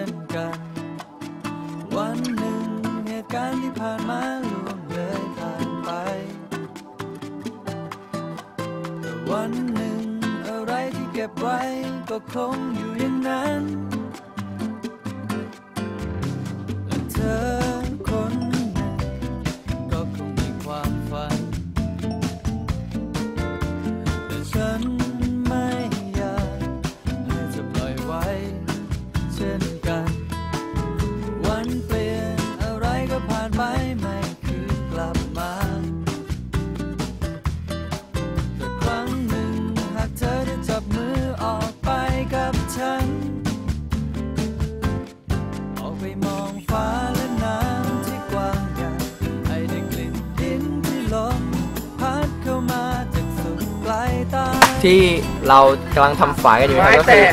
่นกัน วันหนึ่งเหตุการณ์ที่ผ่านมาล่วงเลยผ่านไป แต่วันหนึ่งอะไรที่เก็บไว้ก็คงอยู่อย่างนั้น และเธอคนนึ่งก็คงมีความฝัน แต่ฉันไม่อยากให้เธอปล่อยไว้เช่น ที่เรากำลังทำฝายกันอยู่นะครับก็คือ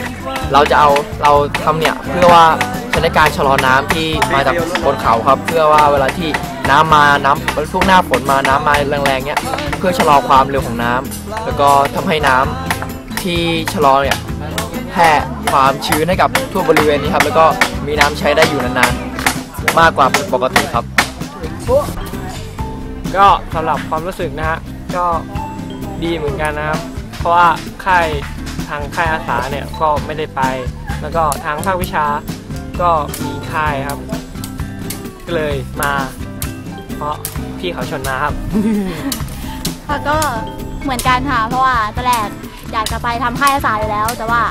เราจะเอาเราทำเนี่ยเพื่อว่าใช้ในการชะลอน้ำที่มาจากบนเขาครับ เพื่อว่าเวลาที่น้ำมาน้ำช่วงหน้าฝนมาน้ำมาแรงๆเนี่ยเพื่อชะลอความเร็วของน้ำแล้วก็ทำให้น้ำที่ชะลอเนี่ยแผ่ความชื้นให้กับทั่วบริเวณนี้ครับ แล้วก็มีน้ำใช้ได้อยู่นานๆ มากกว่าปกติครับ ก็สำหรับความรู้สึกนะฮะก็ดีเหมือนกันนะครับ เพราะว่าค่ายทางค่ายอาสาเนี่ยก็ไม่ได้ไป แล้วก็ทางภาควิชาก็มีค่ายครับ ก็เลยมา เพราะพี่เขาชวนมาครับ ค่ะก็เหมือนกันค่ะเพราะว่าตอนแรกอยากจะไปทำค่ายอาสาอยู่แล้ว แต่ว่า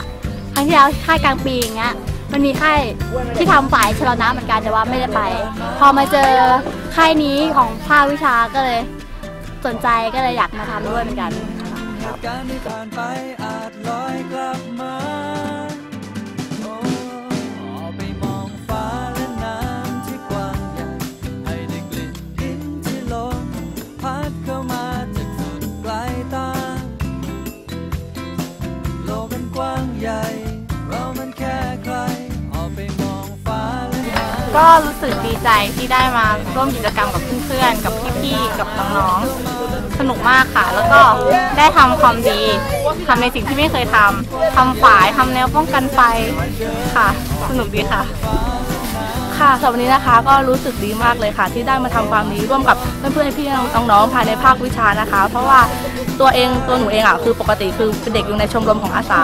ครั้งที่แล้วค่ายกลางปีอย่างเงี้ยมันมีค่ายที่ทำฝ่ายชะลอน้ำเหมือนกันแต่ว่าไม่ได้ไป พอมาเจอค่ายนี้ของภาควิชาก็เลย สนใจก็เลยอยากมาทำด้วยเหมือนกัน เหตุการณ์ที่ผ่านไปอาจลอยกลับมาโอ้ไปมองฟ้าและน้ำที่กว้างใหญ่ ให้ได้กลิ่นดินที่ลมพัดเข้ามาจากสุดปลตา โลกมันกว้างใหญ่ เรามันแค่ใครออกไปมองฟ้าและน้ำ ก็รู้สึกดีใจที่ได้มาร่วมกิจกรรมกับเพื่อนๆ กับพี่ๆ กับน้องๆ สนุกมากค่ะ แล้วก็ได้ทำความดีทำในสิ่งที่ไม่เคยทำทำฝายทำแนวป้องกันไฟค่ะ สนุกดีค่ะ ค่ะสำหรับวันนี้นะคะก็รู้สึกดีมากเลยค่ะ ที่ได้มาทำความดีร่วมกับเพื่อนๆพี่น้องๆภายในภาควิชานะคะ เพราะว่าตัวเองตัวหนูเองอะคือปกติคือเป็นเด็กอยู่ในชมรมของอาสา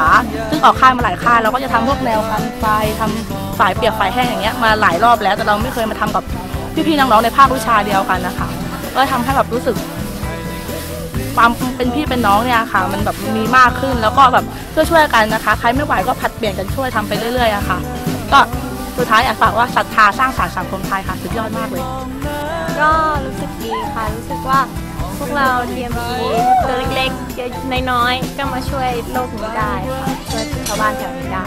ซึ่งออกค่ายมาหลายค่ายเราก็จะทำพวกแนวกันไฟทำสายเปียกไฟแห้งอย่างเงี้ยมาหลายรอบแล้วแต่เราไม่เคยมาทำกับพี่ๆน้องๆในภาควิชาเดียวกันนะคะก็ทำให้แบบรู้สึก ความเป็นพี่เป็นน้องเนี่ยค่ะ มันแบบมีมากขึ้นแล้วก็แบบช่วยช่วยๆกันนะคะ ใครไม่ไหวก็ผัดเปลี่ยนกันช่วยทำไปเรื่อยๆอะค่ะ ก็สุดท้ายอยากฝากว่าศรัทธาสร้างสรรค์สังคมไทยค่ะสุดยอดมากเลย ก็รู้สึกดีค่ะรู้สึกว่าพวกเรา TME ตัวเล็กๆน้อยๆก็มาช่วยโลกนี้ได้ค่ะช่วยชาวบ้านแถวนี้ได้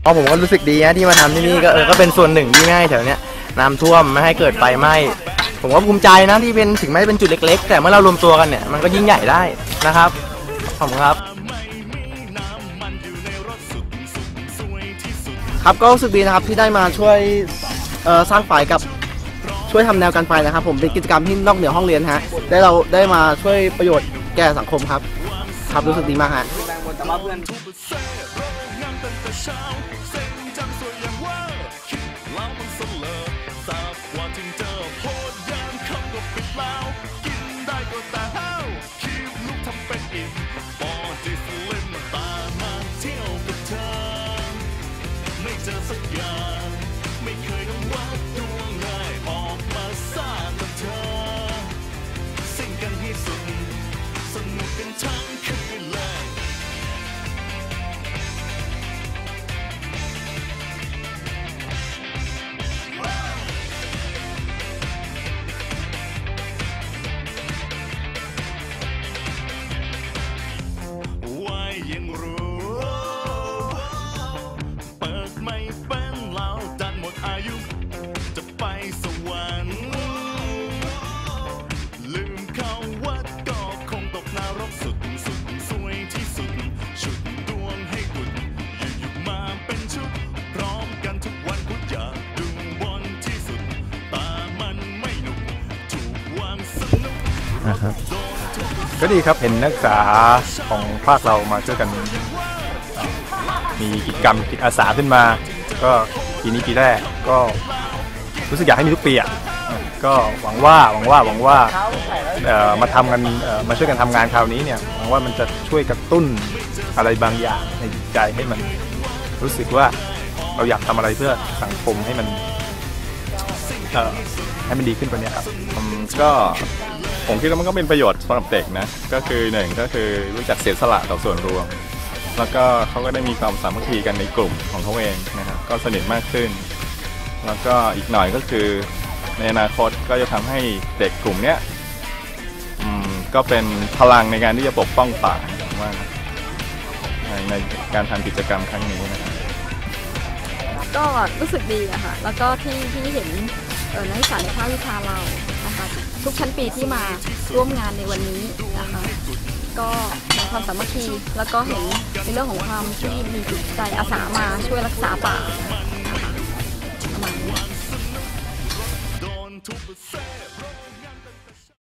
เพราะผมก็รู้สึกดีนะที่มาทำที่นี่ก็เออก็เป็นส่วนหนึ่งที่ไม่ให้แถวเนี้ยน้ำท่วมไม่ให้เกิดไฟไหม้ผมก็ภูมิใจนะที่เป็นถึงแม้จะเป็นจุดเล็ก ๆ แต่เมื่อเรารวมตัวกันเนี่ยมันก็ยิ่งใหญ่ได้นะครับขอบคุณครับ ครับก็รู้สึกดีนะครับที่ได้มาช่วยเอ่อสร้างฝ่ายกับช่วยทำแนวกันไฟนะครับ ผมเป็นกิจกรรมที่นอกเหนือห้องเรียนฮะได้เราได้มาช่วยประโยชน์แก่สังคมครับ ครับรู้สึกดีมากฮะเช้าเซ็งจังสวยอย่，างว่า？คิดแล้วมันสเลิอสาบว่าทิ้งเจอโพดยามคำก็ปิดแล้ว กินได้ก็แต่ห้าคีบลูกทำเป็นอิ่มปอดจิสลิมตามาเที่ยวกับเธอ ไม่เจอสัก ก็ดีครับเห็นนักศึกษาของภาคเรามาช่วยกัน มีกิจกรรมจิตอาสาขึ้นมา ก็ปีนี้ปีแรกก็รู้สึกอยากให้มีทุกปีอะก็หวังว่าหวังว่าหวังว่าเออมาทำกันเออมาช่วยกันทำงานคราวนี้เนี่ยหวังว่ามันจะช่วยกระตุ้นอะไรบางอย่างในจิตใจให้มันรู้สึกว่าเราอยากทำอะไรเพื่อสังคมให้มันเออให้มันดีขึ้นกว่านี้ครับก็ ผมคิดว่ามันก็เป็นประโยชน์สำหรับเด็กนะ ก็คือหนึ่งก็คือรู้จักเสียสละต่อส่วนรวม แล้วก็เขาก็ได้มีความสามัคคีกันในกลุ่มของเขาเองนะครับก็สนิทมากขึ้น แล้วก็อีกหน่อยก็คือในอนาคตก็จะทำให้เด็กกลุ่มเนี้ยก็เป็นพลังในการที่จะปกป้องป่าผมว่านะในในการทำกิจกรรมครั้งนี้นะครับก็รู้สึกดีอะค่ะ แล้วก็ที่ที่เห็นนักศึกษาในภาควิชาเรา ทุกชั้นปีที่มาร่วมงานในวันนี้นะคะก็เห็นความสามัคคีแล้วก็เห็นในเรื่องของความที่มีจิตใจอาสามาช่วยรักษาป่า